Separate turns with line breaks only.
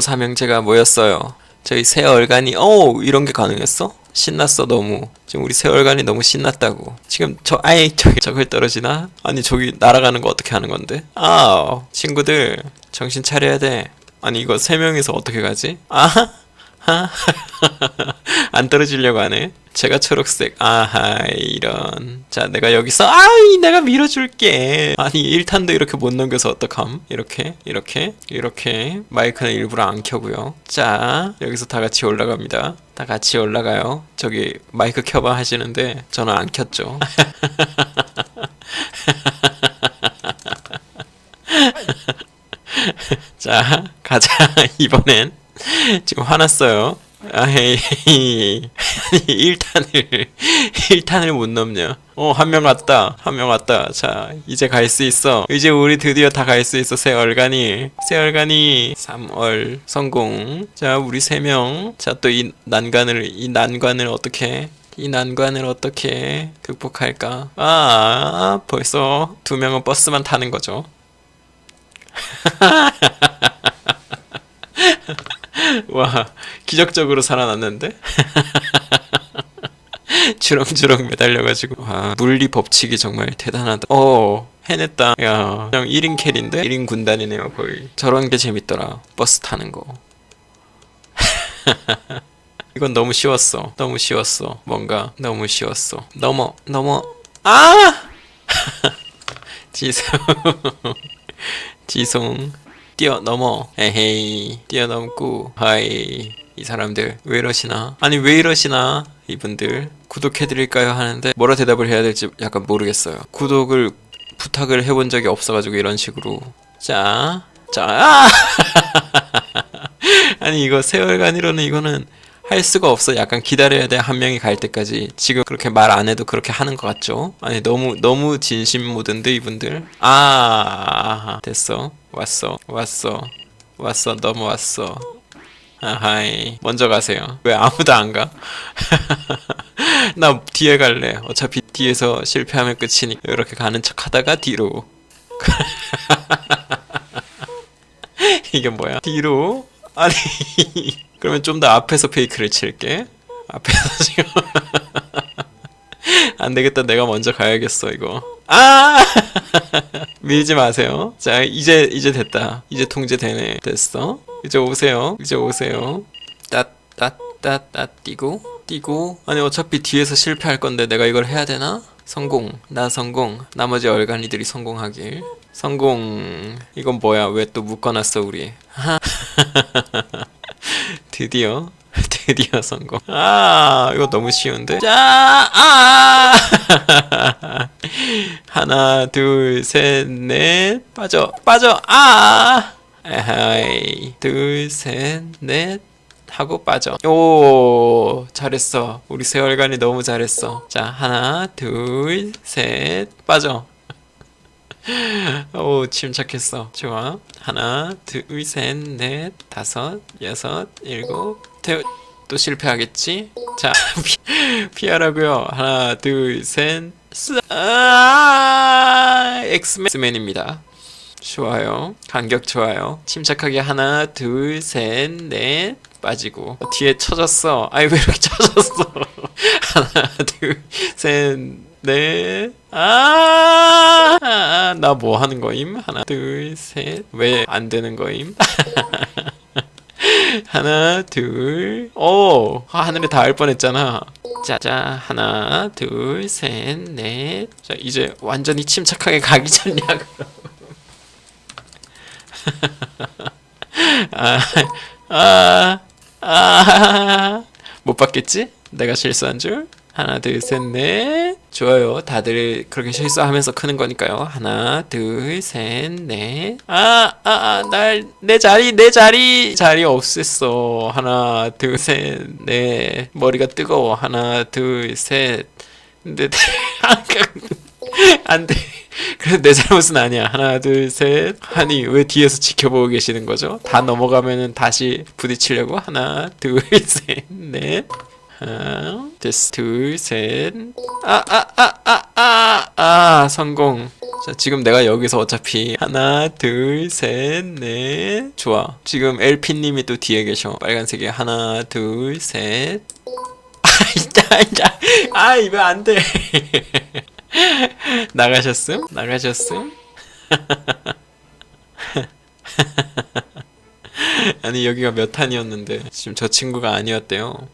삼형제가 모였어요. 저희 새 얼간이 어 이런 게 가능했어? 신났어 너무 지금 우리 새 얼간이 너무 신났다고 지금 저 아이 저기 저걸 떨어지나? 아니 저기 날아가는 거 어떻게 하는 건데? 아 친구들 정신 차려야 돼 아니 이거 세 명이서 어떻게 가지? 하? 안 떨어지려고 하네. 제가 초록색. 아하, 이런. 자, 내가 여기서, 아이, 내가 밀어줄게. 아니, 1탄도 이렇게 못 넘겨서 어떡함? 이렇게, 이렇게, 이렇게. 마이크는 일부러 안 켜고요. 자, 여기서 다 같이 올라갑니다. 다 같이 올라가요. 저기, 마이크 켜봐 하시는데, 저는 안 켰죠. 자, 가자. 이번엔. 지금 화났어요. 아이, 1탄을, 1탄을 못 넘냐. 어, 한 명 왔다. 한 명 왔다. 자, 이제 갈 수 있어. 이제 우리 드디어 다 갈 수 있어. 새 얼간이. 3월 성공. 자, 우리 세 명. 자, 또 이 난관을, 이 난관을 어떻게, 이 난관을 어떻게 극복할까? 아, 벌써 두 명은 버스만 타는 거죠. 와, 기적적으로 살아났는데? 주렁주렁 매달려가지고. 와, 물리 법칙이 정말 대단하다. 어, 해냈다. 야, 그냥 1인 캐리인데? 1인 군단이네요, 거의. 저런 게 재밌더라. 버스 타는 거. 이건 너무 쉬웠어. 너무 쉬웠어. 뭔가 너무 쉬웠어. 넘어, 넘어. 아! 지성. 지송. 뛰어넘어. 에헤이. 뛰어넘고. 하이. 이 사람들 왜 이러시나? 아니 왜 이러시나? 이분들. 구독해드릴까요? 하는데 뭐라 대답을 해야 될지 약간 모르겠어요. 구독을 부탁을 해본 적이 없어가지고 이런 식으로. 자 자, 아! 아니 이거 세월간이로는 이거는 할 수가 없어. 약간 기다려야 돼. 한 명이 갈 때까지. 지금 그렇게 말 안 해도 그렇게 하는 것 같죠? 아니 너무 너무 진심 모드인데 이분들. 아 됐어. 왔어. 왔어. 왔어. 넘어왔어. 아하이. 먼저 가세요. 왜 아무도 안 가? 나 뒤에 갈래. 어차피 뒤에서 실패하면 끝이니. 이렇게 가는 척 하다가 뒤로. 이게 뭐야? 뒤로? 아니. 그러면 좀 더 앞에서 페이크를 칠게. 앞에서 지금. 안 되겠다. 내가 먼저 가야겠어, 이거. 아! 밀지 마세요. 자, 이제, 이제 됐다. 이제 통제되네. 됐어. 이제 오세요. 이제 오세요. 따, 따, 따, 따, 띄고, 띄고. 아니, 어차피 뒤에서 실패할 건데 내가 이걸 해야 되나? 성공. 나 성공. 나머지 얼간이들이 성공하길. 성공. 이건 뭐야? 왜 또 묶어놨어, 우리? 드디어 드디어 성공. 아 이거 너무 쉬운데. 자, 아 하나 둘 셋 넷 빠져 빠져 아 에하이 둘셋넷 하고 빠져. 오 잘했어. 우리 세월간이 너무 잘했어. 자 하나 둘 셋 빠져. 오 침착했어 좋아 하나 둘셋넷 다섯 여섯 일곱 대... 또 실패하겠지 자 피, 피하라고요 하나 둘셋 아 엑스맨입니다 좋아요 간격 좋아요 침착하게 하나 둘 셋 넷 빠지고 뒤에 쳐졌어 아이 왜 이렇게 쳐졌어 하나 둘셋 네. 아, 아, 나 뭐 하는 거임? 하나, 둘, 셋. 왜 안 되는 거임? 하나, 둘. 오, 하늘에 닿을 뻔했잖아. 짜자, 하나, 둘, 셋, 넷. 자, 이제 완전히 침착하게 가기 전략으로. 아, 아, 아, 못 봤겠지? 내가 실수한 줄? 하나 둘 셋 넷. 좋아요. 다들 그렇게 실수하면서 크는 거니까요. 하나 둘 셋 넷. 아아날 내 자리 내 자리. 자리 없앴어. 하나 둘 셋 넷. 머리가 뜨거워. 하나 둘 셋. 근데 안 돼 그래도 내 잘못은 아니야 하나 둘 셋 아니 왜 뒤에서 지켜보고 계시는 거죠 다 넘어가면은 다시 부딪히려고 하나 둘 셋넷 됐어. 둘, 셋. 아, 아, 아, 아, 아, 아, 성공. 자, 지금 내가 여기서 어차피 하나, 둘, 셋, 넷. 좋아. 지금 LP님이 또 뒤에 계셔. 빨간색에 하나, 둘, 셋. 아, 진짜, 진짜. 아, 이거 안 돼. 나가셨음? 나가셨음? 아니, 여기가 몇 탄이었는데, 지금 저 친구가 아니었대요.